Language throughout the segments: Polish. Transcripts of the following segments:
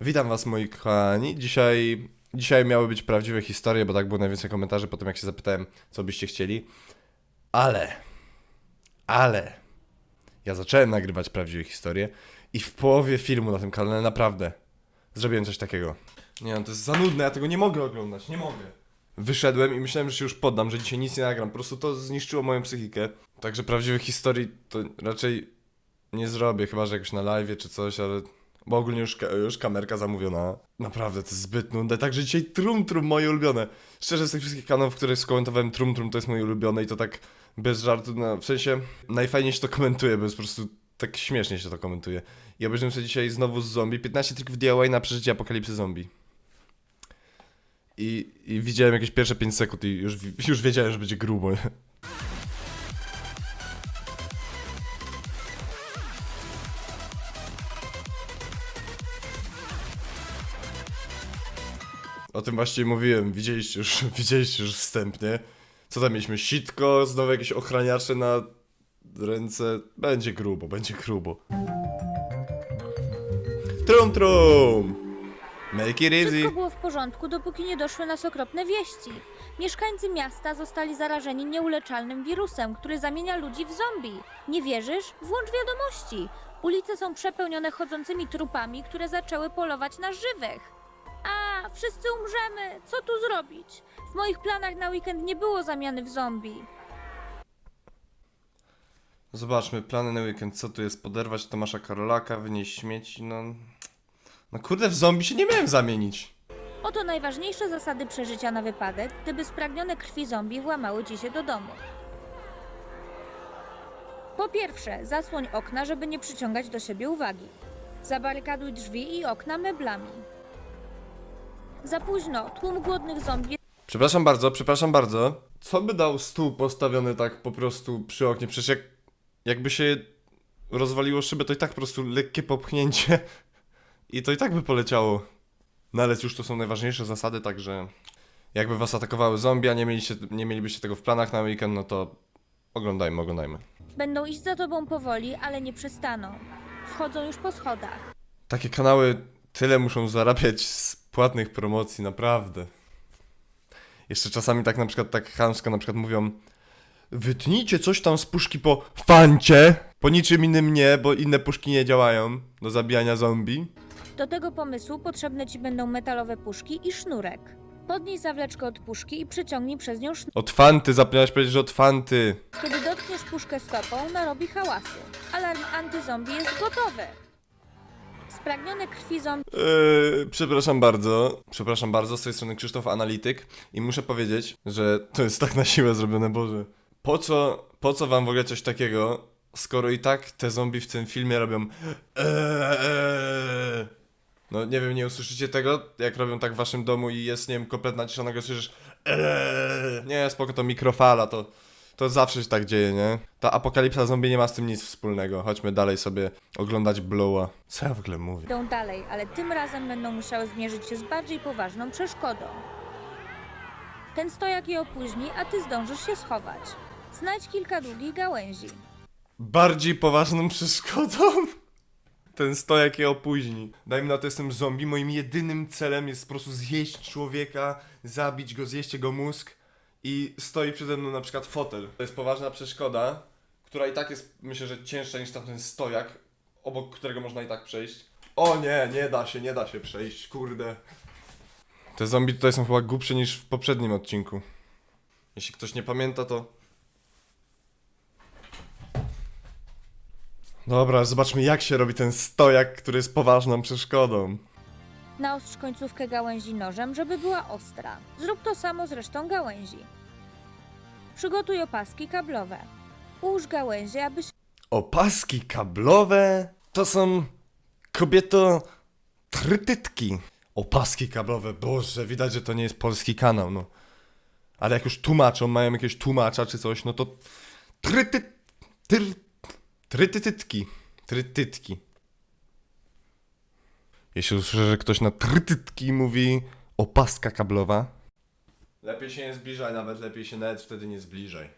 Witam was moi kochani. Dzisiaj, dzisiaj miały być prawdziwe historie, bo tak było najwięcej komentarzy po tym jak się zapytałem, co byście chcieli. Ale, ale, ja zacząłem nagrywać prawdziwe historie i w połowie filmu na tym kanale naprawdę zrobiłem coś takiego. Nie no, to jest za nudne, ja tego nie mogę oglądać, nie mogę. Wyszedłem i myślałem, że się już poddam, że dzisiaj nic nie nagram. Po prostu to zniszczyło moją psychikę. Także prawdziwych historii to raczej nie zrobię, chyba że jakoś na live czy coś, ale. Bo ogólnie już, już kamerka zamówiona. Naprawdę, to jest zbyt nudne. Także dzisiaj Trum Trum moje ulubione. Szczerze, z tych wszystkich kanałów, których skomentowałem Trum Trum, to jest moje ulubione i to tak bez żartu. No, w sensie, najfajniej się to komentuje, bo jest po prostu tak śmiesznie się to komentuje. I obejrzymy sobie dzisiaj znowu z zombie. 15 trików DIY na przeżycie apokalipsy zombie. I, I widziałem jakieś pierwsze 5 sekund i już, już wiedziałem, że będzie grubo. O tym właśnie mówiłem, widzieliście już, widzieliście już wstępnie. Co tam mieliśmy? Sitko, znowu jakieś ochraniacze na ręce. Będzie grubo, będzie grubo. Trum trum! Make it easy. Wszystko było w porządku, dopóki nie doszły nas okropne wieści. Mieszkańcy miasta zostali zarażeni nieuleczalnym wirusem, który zamienia ludzi w zombie. Nie wierzysz? Włącz wiadomości. Ulice są przepełnione chodzącymi trupami, które zaczęły polować na żywych. Wszyscy umrzemy. Co tu zrobić? W moich planach na weekend nie było zamiany w zombie. Zobaczmy, plany na weekend. Co tu jest? Poderwać Tomasza Karolaka, wynieść śmieci, no... No kurde, w zombie się nie miałem zamienić. Oto najważniejsze zasady przeżycia na wypadek, gdyby spragnione krwi zombie włamały ci się do domu. Po pierwsze, zasłoń okna, żeby nie przyciągać do siebie uwagi. Zabarykaduj drzwi i okna meblami. Za późno, tłum głodnych zombie Przepraszam bardzo, przepraszam bardzo. Co by dał stół postawiony tak po prostu przy oknie? Przecież jak, jakby się rozwaliło szybę, to i tak po prostu lekkie popchnięcie i to i tak by poleciało. No ale już to są najważniejsze zasady, także jakby was atakowały zombie, a nie, mieliście, nie mielibyście tego w planach na weekend, no to oglądajmy, oglądajmy. będą iść za tobą powoli, ale nie przystaną. Wchodzą już po schodach. Takie kanały tyle muszą zarabiać z płatnych promocji, naprawdę. Jeszcze czasami tak na przykład tak chamsko na przykład mówią Wytnijcie coś tam z puszki po fancie Po niczym innym nie, bo inne puszki nie działają do zabijania zombie Do tego pomysłu potrzebne ci będą metalowe puszki i sznurek. Podnieś zawleczkę od puszki i przyciągnij przez nią sznurek. Od fanty, zapomniałeś powiedzieć, że od fanty Kiedy dotkniesz puszkę stopą, narobi hałasu. Alarm antyzombie jest gotowy. Spragnione krwi zombie Eee, przepraszam bardzo, przepraszam bardzo, z tej strony Krzysztof Analityk i muszę powiedzieć, że to jest tak na siłę zrobione, Boże. Po co, po co wam w ogóle coś takiego, skoro i tak te zombie w tym filmie robią eee. No nie wiem, nie usłyszycie tego, jak robią tak w waszym domu i jest, nie wiem, kompletna cisza, nagle słyszysz eee. Nie, spoko, to mikrofala, to, to zawsze się tak dzieje, nie? Ta apokalipsa zombie nie ma z tym nic wspólnego. Chodźmy dalej sobie oglądać Blowa. Co ja w ogóle mówię? idą dalej, ale tym razem będą musiały zmierzyć się z bardziej poważną przeszkodą. Ten stojak je opóźni, a ty zdążysz się schować. Znajdź kilka długich gałęzi. bardziej poważną przeszkodą. Ten stojak je opóźni. Dajmy na to, jestem zombie. Moim jedynym celem jest po prostu zjeść człowieka, zabić go, zjeść jego mózg i stoi przede mną na przykład fotel. To jest poważna przeszkoda, która i tak jest, myślę, że cięższa niż tamten stojak, obok którego można i tak przejść. O nie, nie da się, nie da się przejść, kurde. Te zombie tutaj są chyba głupsze niż w poprzednim odcinku. Jeśli ktoś nie pamięta, to Dobra, zobaczmy jak się robi ten stojak, który jest poważną przeszkodą. Naostrz końcówkę gałęzi nożem, żeby była ostra. Zrób to samo z resztą gałęzi. Przygotuj opaski kablowe. Ułóż gałęzie, aby się Opaski kablowe to są kobieto trytytki. Opaski kablowe, boże, widać, że to nie jest polski kanał, no. Ale jak już tłumaczą, mają jakiegoś tłumacza czy coś, no to tryty... Tr, trytytytki. Trytytki. Jeśli usłyszę, że ktoś na trytytki mówi opaska kablowa. Lepiej się nie zbliżaj, nawet lepiej się nawet wtedy nie zbliżaj.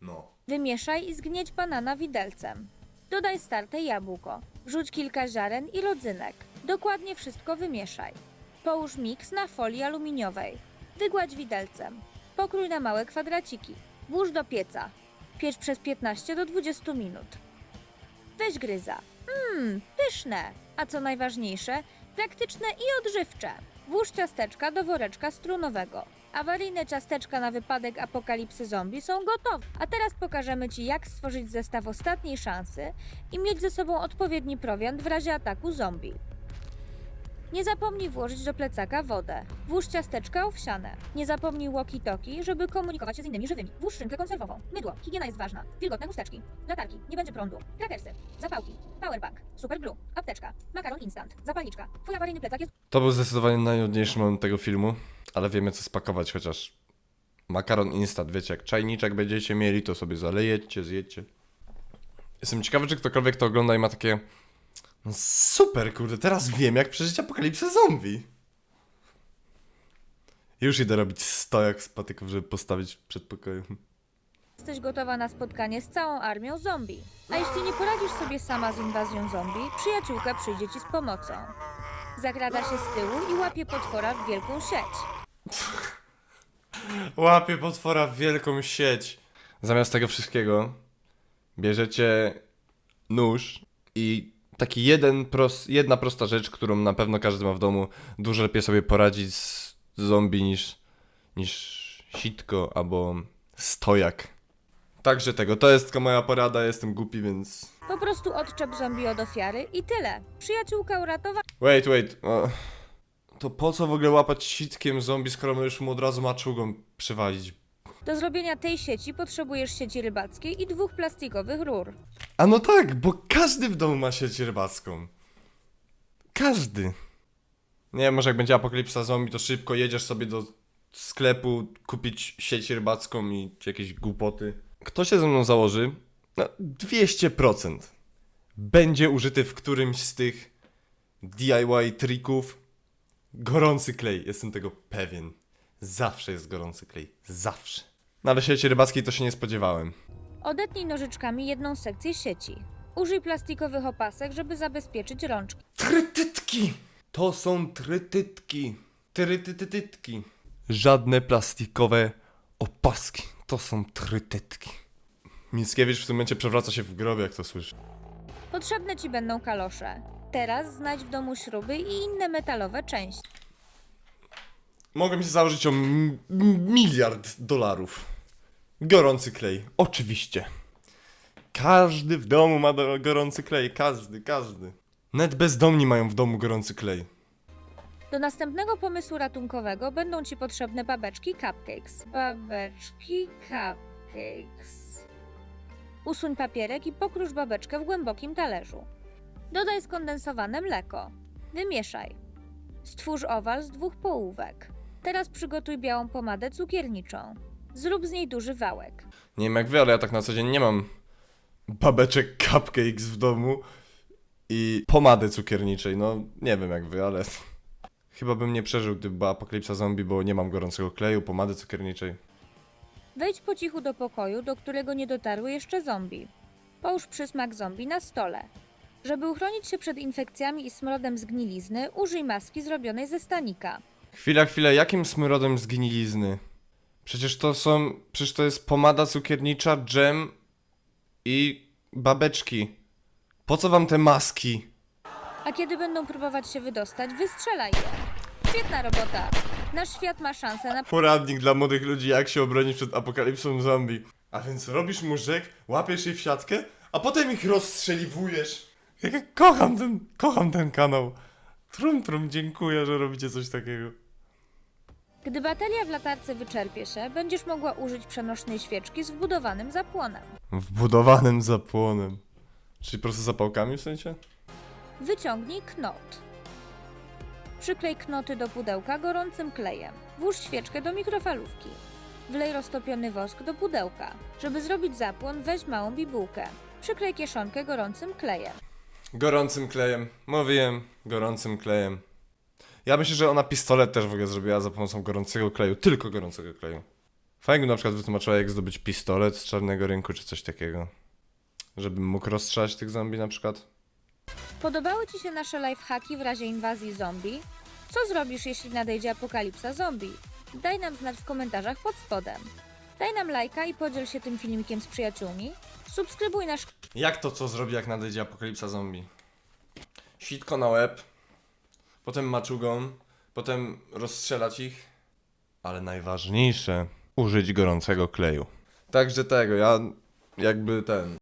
No. wymieszaj i zgnieć banana widelcem. Dodaj starte jabłko. Wrzuć kilka ziaren i rodzynek. Dokładnie wszystko wymieszaj. Połóż miks na folii aluminiowej. Wygładź widelcem. Pokrój na małe kwadraciki. Włóż do pieca. Piecz przez 15 do 20 minut. Weź gryza. Mmm, pyszne. A co najważniejsze, praktyczne i odżywcze. Włóż ciasteczka do woreczka strunowego. Awaryjne ciasteczka na wypadek apokalipsy zombie są gotowe. A teraz pokażemy Ci, jak stworzyć zestaw ostatniej szansy i mieć ze sobą odpowiedni prowiant w razie ataku zombie. Nie zapomnij włożyć do plecaka wodę. Włóż ciasteczka owsiane. Nie zapomnij walkie-talkie, żeby komunikować się z innymi żywymi. Włóż szynkę konserwową. Mydło. Higiena jest ważna. Wilgotne chusteczki. Latarki. Nie będzie prądu. Krakersy. Zapałki. Powerbank. Super glue. Apteczka. Makaron instant. Zapalniczka. Twój awaryjny plecak jest To był zdecydowanie najnudniejszy moment tego filmu, ale wiemy co spakować, chociaż makaron instant, wiecie, jak czajniczek będziecie mieli, to sobie zalejecie, zjecie. Jestem ciekawy, czy ktokolwiek to ogląda i ma takie no super, kurde, teraz wiem, jak przeżyć apokalipsę zombie. Już idę robić stojak z patyków, żeby postawić w przedpokoju. Jesteś gotowa na spotkanie z całą armią zombie. A jeśli nie poradzisz sobie sama z inwazją zombie, przyjaciółka przyjdzie ci z pomocą. Zagrada się z tyłu i łapie potwora w wielką sieć. Łapie potwora w wielką sieć. Zamiast tego wszystkiego bierzecie nóż i taki jeden pros, jedna prosta rzecz, którą na pewno każdy ma w domu, dużo lepiej sobie poradzić z zombie niż, niż sitko albo stojak. Także tego, to jest tylko moja porada, jestem głupi, więc... Po prostu odczep zombie od ofiary i tyle. Przyjaciółka uratowała Wait, wait. O. To po co w ogóle łapać sitkiem zombie, skoro możesz mu od razu maczugą przywalić? Do zrobienia tej sieci potrzebujesz sieci rybackiej i dwóch plastikowych rur. A no tak, bo każdy w domu ma sieć rybacką. Każdy. Nie może jak będzie apokalipsa zombie, to szybko jedziesz sobie do sklepu kupić sieć rybacką i jakieś głupoty. Kto się ze mną założy? No, 200%. Będzie użyty w którymś z tych DIY trików gorący klej. Jestem tego pewien. Zawsze jest gorący klej. Zawsze. No ale sieci rybackiej to się nie spodziewałem. Odetnij nożyczkami jedną sekcję sieci. Użyj plastikowych opasek, żeby zabezpieczyć rączki. Trytytki! To są trytytki. Trytytytki. Żadne plastikowe opaski. To są trytytki. Mickiewicz w tym momencie przewraca się w grobie, jak to słyszy. Potrzebne ci będą kalosze. Teraz znajdź w domu śruby i inne metalowe części. Mogłem się założyć o m- miliard dolarów. Gorący klej. Oczywiście. Każdy w domu ma do- gorący klej. Każdy, każdy. Net bezdomni mają w domu gorący klej. Do następnego pomysłu ratunkowego będą ci potrzebne babeczki cupcakes. Babeczki cupcakes. Usuń papierek i pokrusz babeczkę w głębokim talerzu. Dodaj skondensowane mleko. Wymieszaj. Stwórz owal z dwóch połówek. Teraz przygotuj białą pomadę cukierniczą. Zrób z niej duży wałek. Nie wiem jak wy, ale ja tak na co dzień nie mam babeczek cupcakes w domu i pomady cukierniczej. No, nie wiem jak wy, ale chyba bym nie przeżył, gdyby była apokalipsa zombie, bo nie mam gorącego kleju, pomady cukierniczej. Wejdź po cichu do pokoju, do którego nie dotarły jeszcze zombie. Połóż przysmak zombie na stole. Żeby uchronić się przed infekcjami i smrodem zgnilizny, użyj maski zrobionej ze stanika. Chwila, chwila, jakim smrodem zgnilizny? Przecież to są, przecież to jest pomada cukiernicza, dżem i babeczki. Po co wam te maski? A kiedy będą próbować się wydostać, wystrzelaj je. Świetna robota! Nasz świat ma szansę na Poradnik dla młodych ludzi, jak się obronić przed apokalipsą zombie. A więc robisz murzek, łapiesz je w siatkę, a potem ich rozstrzeliwujesz. Jak ja kocham ten, kocham ten kanał. Trum, trum, dziękuję, że robicie coś takiego. Gdy bateria w latarce wyczerpie się, będziesz mogła użyć przenośnej świeczki z wbudowanym zapłonem. Wbudowanym zapłonem. Czyli po prostu zapałkami w sensie? Wyciągnij knot. Przyklej knoty do pudełka gorącym klejem. Włóż świeczkę do mikrofalówki. Wlej roztopiony wosk do pudełka. Żeby zrobić zapłon, weź małą bibułkę. Przyklej kieszonkę gorącym klejem. Gorącym klejem. Mówiłem, gorącym klejem. Ja myślę, że ona pistolet też w ogóle zrobiła za pomocą gorącego kleju. Tylko gorącego kleju. Fajnie na przykład wytłumaczyła, jak zdobyć pistolet z czarnego rynku, czy coś takiego. Żebym mógł rozstrzelać tych zombie na przykład. Podobały Ci się nasze lifehacki w razie inwazji zombie? Co zrobisz, jeśli nadejdzie apokalipsa zombie? Daj nam znać w komentarzach pod spodem. Daj nam lajka i podziel się tym filmikiem z przyjaciółmi. Subskrybuj nasz Jak to co zrobi, jak nadejdzie apokalipsa zombie? Sitko na łeb, potem maczugą, potem rozstrzelać ich, ale najważniejsze, użyć gorącego kleju. Także tego, ja jakby ten...